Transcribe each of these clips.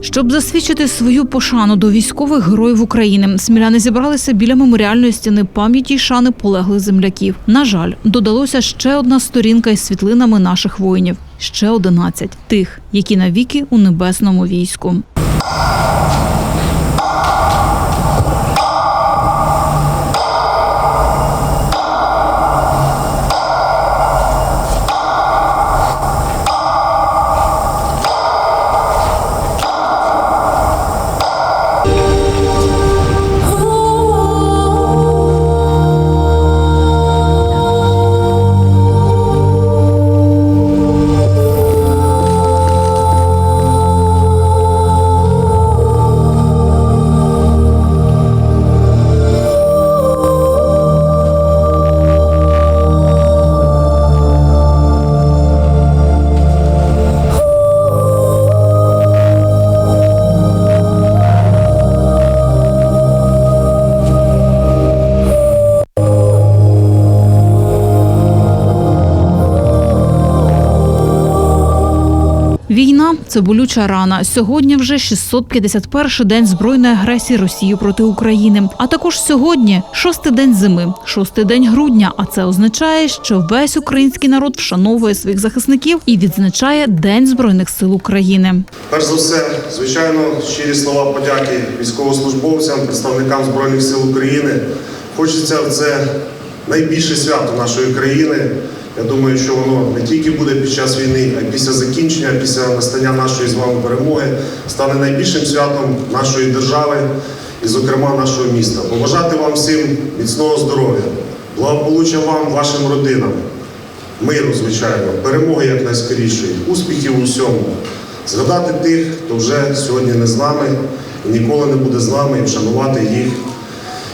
Щоб засвідчити свою пошану до військових героїв України, сміляни зібралися біля меморіальної стіни пам'яті шани полеглих земляків. На жаль, додалося ще одна сторінка із світлинами наших воїнів. Ще 11 – тих, які навіки у небесному війську. Війна це болюча рана. Сьогодні вже 651-й день збройної агресії Росії проти України. А також сьогодні шостий день зими, шостий день грудня. А це означає, що весь український народ вшановує своїх захисників і відзначає День збройних сил України. Перш за все, звичайно, щирі слова подяки військовослужбовцям, представникам Збройних сил України. Хочеться в це найбільше свято нашої країни. Я думаю, що воно не тільки буде під час війни, а й після закінчення, після настання нашої з вами перемоги, стане найбільшим святом нашої держави і, зокрема, нашого міста. Побажати вам всім міцного здоров'я, благополуччя вам, вашим родинам, миру, звичайно, перемоги якнайскорішої, успіхів у всьому. Згадати тих, хто вже сьогодні не з нами і ніколи не буде з нами, і вшанувати їх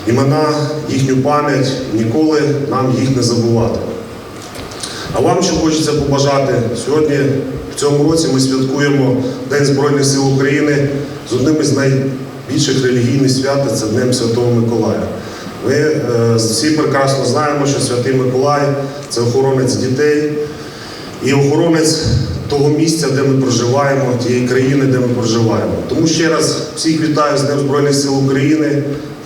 імена, їхню пам'ять, ніколи нам їх не забувати. А вам що хочеться побажати? Сьогодні, в цьому році, ми святкуємо День Збройних сил України з одним із найбільших релігійних свят це Днем Святого Миколая. Ми е, всі прекрасно знаємо, що Святий Миколай це охоронець дітей і охоронець того місця, де ми проживаємо, тієї країни, де ми проживаємо. Тому ще раз всіх вітаю з Днем Збройних сил України,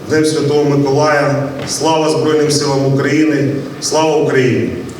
Днем Святого Миколая. Слава Збройним силам України! Слава Україні!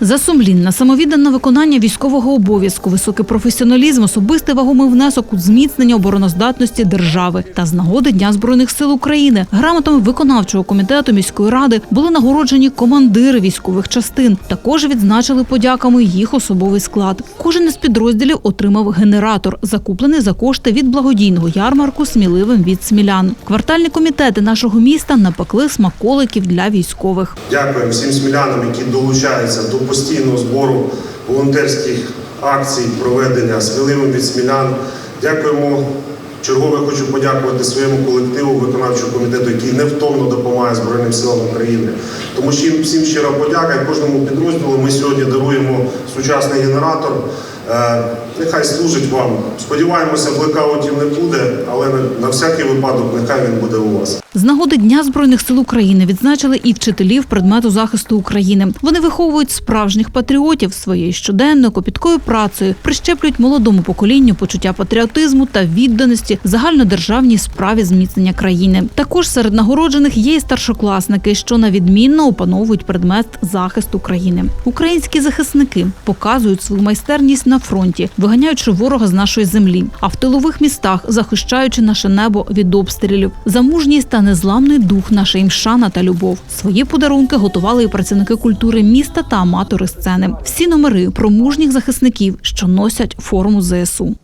За сумлінне, самовіддане виконання військового обов'язку, високий професіоналізм, особистий вагомий внесок у зміцнення обороноздатності держави та з нагоди Дня збройних сил України грамотами виконавчого комітету міської ради були нагороджені командири військових частин. Також відзначили подяками їх особовий склад. Кожен із підрозділів отримав генератор, закуплений за кошти від благодійного ярмарку сміливим від смілян. Квартальні комітети нашого міста напекли смаколиків для військових. Дякуємо всім смілянам, які долучаються до постійного збору волонтерських акцій, проведення сміливим від смілян. Дякуємо. Чергове хочу подякувати своєму колективу виконавчого комітету, який невтомно допомагає Збройним силам України. Тому що всім щира подяка і кожному підрозділу ми сьогодні даруємо сучасний генератор. Нехай служить вам. Сподіваємося, блекаутів не буде, але на, всякий випадок нехай він буде у вас. З нагоди Дня збройних сил України відзначили і вчителів предмету захисту України. Вони виховують справжніх патріотів своєю щоденною копіткою працею, прищеплюють молодому поколінню почуття патріотизму та відданості загальнодержавній справі зміцнення країни. Також серед нагороджених є і старшокласники, що на відмінно опановують предмет захисту країни. Українські захисники показують свою майстерність на фронті, виганяючи ворога з нашої землі, а в тилових містах захищаючи наше небо від обстрілів. За мужність та незламний дух наша їм шана та любов. Свої подарунки готували і працівники культури міста та аматори сцени. Всі номери про мужніх захисників, що носять форму ЗСУ.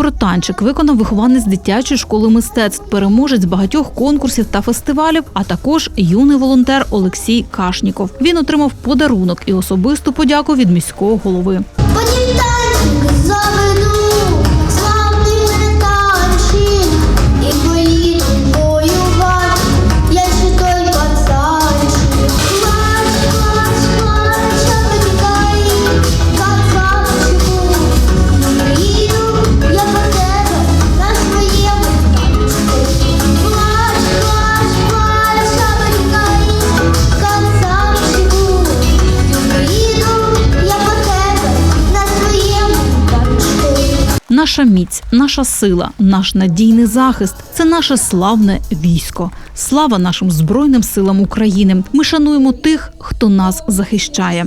Пісню про танчик виконав вихованець дитячої школи мистецтв, переможець багатьох конкурсів та фестивалів, а також юний волонтер Олексій Кашніков. Він отримав подарунок і особисту подяку від міського голови. Наша міць, наша сила, наш надійний захист це наше славне військо. Слава нашим збройним силам України. Ми шануємо тих, хто нас захищає.